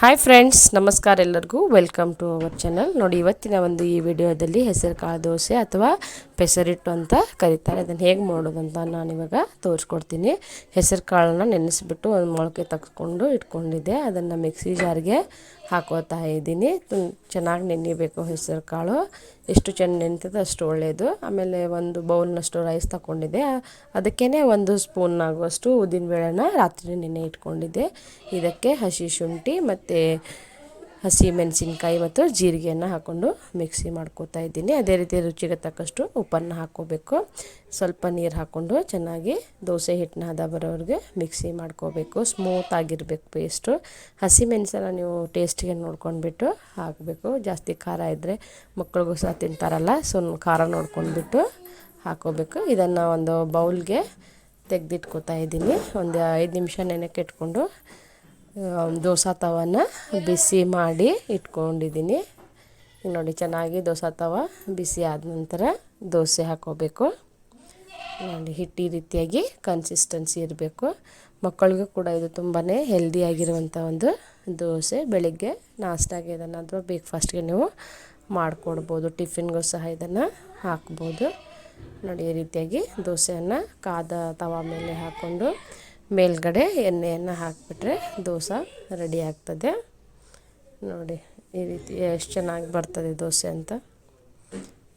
Hi friends ನಮಸ್ಕಾರ ಎಲ್ಲರಿಗೂ. Welcome to our channel ನೋಡಿ, ಇವತ್ತಿನ ಒಂದು ಈ ವಿಡಿಯೋದಲ್ಲಿ ಹೆಸರು ಕಾಳು ದೋಸೆ ಅಥವಾ ಪೆಸರಿಟ್ಟು ಅಂತ ಕರೀತಾರೆ. ಅದನ್ನು ಹೇಗೆ ಮಾಡೋದು ಅಂತ ನಾನು ಇವಾಗ ತೋರಿಸ್ಕೊಡ್ತೀನಿ. ಹೆಸರು ಕಾಳನ್ನ ನೆನೆಸಿಬಿಟ್ಟು ಒಂದು ಮೊಳಕೆ ತಗ್ಸ್ಕೊಂಡು ಇಟ್ಕೊಂಡಿದ್ದೆ. ಅದನ್ನು ಮಿಕ್ಸಿ ಜಾರ್ಗೆ ಹಾಕೋತಾ ಇದ್ದೀನಿ. ಚೆನ್ನಾಗಿ ನೆನೆಯಬೇಕು ಹೆಸರು ಕಾಳು. ಎಷ್ಟು ಚೆನ್ನಾಗಿ ನೆನೆತದೆ ಅಷ್ಟು ಒಳ್ಳೆಯದು ಆಮೇಲೆ ಒಂದು ಬೌಲ್ನಷ್ಟು ರೈಸ್ ತಗೊಂಡಿದ್ದೆ ಅದಕ್ಕೇ ಒಂದು ಸ್ಪೂನ್ ಆಗುವಷ್ಟು ಉದ್ದಿನ ಬೇಳೆನ ರಾತ್ರಿ ನೆನೆ ಇಟ್ಕೊಂಡಿದ್ದೆ. ಇದಕ್ಕೆ ಹಸಿ ಶುಂಠಿ ಮತ್ತು ಹಸಿ ಮೆಣಸಿನ್ಕಾಯಿ ಮತ್ತು ಜೀರಿಗೆಯನ್ನು ಹಾಕ್ಕೊಂಡು ಮಿಕ್ಸಿ ಮಾಡ್ಕೋತಾ ಇದ್ದೀನಿ. ಅದೇ ರೀತಿ ರುಚಿಗೆ ತಕ್ಕಷ್ಟು ಉಪ್ಪನ್ನು ಹಾಕ್ಕೋಬೇಕು. ಸ್ವಲ್ಪ ನೀರು ಹಾಕ್ಕೊಂಡು ಚೆನ್ನಾಗಿ ದೋಸೆ ಹಿಟ್ಟನ್ನ ಹದ ಬರೋವ್ರಿಗೆ ಮಿಕ್ಸಿ ಮಾಡ್ಕೋಬೇಕು. ಸ್ಮೂತ್ ಆಗಿರಬೇಕು ಪೇಸ್ಟು. ಹಸಿ ಮೆಣಸನ್ನು ನೀವು ಟೇಸ್ಟಿಗೆ ನೋಡ್ಕೊಂಡ್ಬಿಟ್ಟು ಹಾಕಬೇಕು. ಜಾಸ್ತಿ ಖಾರ ಇದ್ದರೆ ಮಕ್ಕಳಿಗೂ ಸಹ ತಿಂತಾರಲ್ಲ, ಸೊ ಖಾರ ನೋಡ್ಕೊಂಡ್ಬಿಟ್ಟು ಹಾಕೋಬೇಕು ಇದನ್ನು ಒಂದು ಬೌಲ್ಗೆ ತೆಗೆದಿಟ್ಕೋತಾ ಇದ್ದೀನಿ. ಒಂದು ಐದು ನಿಮಿಷ ನೆನೆಕ್ಕೆ ಇಟ್ಕೊಂಡು ದೋಸೆ ತವನ ಬಿಸಿ ಮಾಡಿ ಇಟ್ಕೊಂಡಿದ್ದೀನಿ. ನೋಡಿ ಚೆನ್ನಾಗಿ ದೋಸೆ ತವ ಬಿಸಿ ಆದ ನಂತರ ದೋಸೆ ಹಾಕೋಬೇಕು. ನೋಡಿ, ಹಿಟ್ಟು ರೀತಿಯಾಗಿ ಕನ್ಸಿಸ್ಟೆನ್ಸಿ ಇರಬೇಕು. ಮಕ್ಕಳಿಗೂ ಕೂಡ ಇದು ತುಂಬಾ ಹೆಲ್ದಿಯಾಗಿರುವಂಥ ಒಂದು ದೋಸೆ. ಬೆಳಿಗ್ಗೆ ನಾಷ್ಟಾಗೆ ಇದನ್ನು ಅಥವಾ ಬ್ರೇಕ್ಫಾಸ್ಟ್ಗೆ ನೀವು ಮಾಡಿಕೊಡ್ಬೋದು. ಟಿಫಿನ್ಗೂ ಸಹ ಇದನ್ನು ಹಾಕ್ಬೋದು. ನೋಡಿ, ಈ ರೀತಿಯಾಗಿ ದೋಸೆಯನ್ನು ಕಾದ ತವ ಮೇಲೆ ಹಾಕ್ಕೊಂಡು ಮೇಲ್ಗಡೆ ಎಣ್ಣೆಯನ್ನು ಹಾಕಿಬಿಟ್ರೆ ದೋಸೆ ರೆಡಿ ಆಗ್ತದೆ. ನೋಡಿ, ಈ ರೀತಿ ಎಷ್ಟು ಚೆನ್ನಾಗಿ ಬರ್ತದೆ ದೋಸೆ ಅಂತ.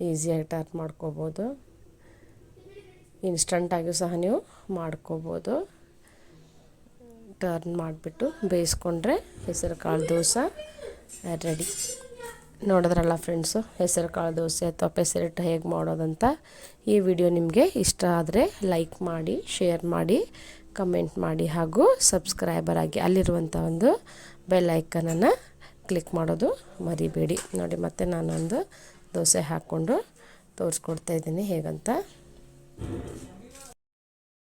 ಈಸಿಯಾಗಿ ಟರ್ನ್ ಮಾಡ್ಕೋಬೋದು. ಇನ್ಸ್ಟಂಟಾಗಿಯೂ ಸಹ ನೀವು ಮಾಡ್ಕೋಬೋದು. ಟರ್ನ್ ಮಾಡಿಬಿಟ್ಟು ಬೇಯಿಸ್ಕೊಂಡ್ರೆ ಹೆಸರು ಕಾಳು ದೋಸೆ ರೆಡಿ. ನೋಡಿದ್ರಲ್ಲ ಫ್ರೆಂಡ್ಸು ಹೆಸರು ಕಾಳು ದೋಸೆ ಅಥವಾ ಪೆಸರಿಟ್ಟು ಹೇಗೆ ಮಾಡೋದಂತ ಈ ವಿಡಿಯೋ ನಿಮಗೆ ಇಷ್ಟ ಆದರೆ ಲೈಕ್ ಮಾಡಿ ಶೇರ್ ಮಾಡಿ. ಕಮೆಂಟ್ ಮಾಡಿ ಹಾಗೂ ಸಬ್ಸ್ಕ್ರೈಬರ್ ಆಗಿ ಅಲ್ಲಿರುವಂಥ ಒಂದು ಬೆಲ್ ಐಕನನ್ನು ಕ್ಲಿಕ್ ಮಾಡೋದು ಮರಿಬೇಡಿ. ನೋಡಿ, ಮತ್ತೆ ನಾನೊಂದು ದೋಸೆ ಹಾಕ್ಕೊಂಡು ತೋರಿಸ್ಕೊಡ್ತಾ ಇದ್ದೀನಿ. ಹೇಗಂತ?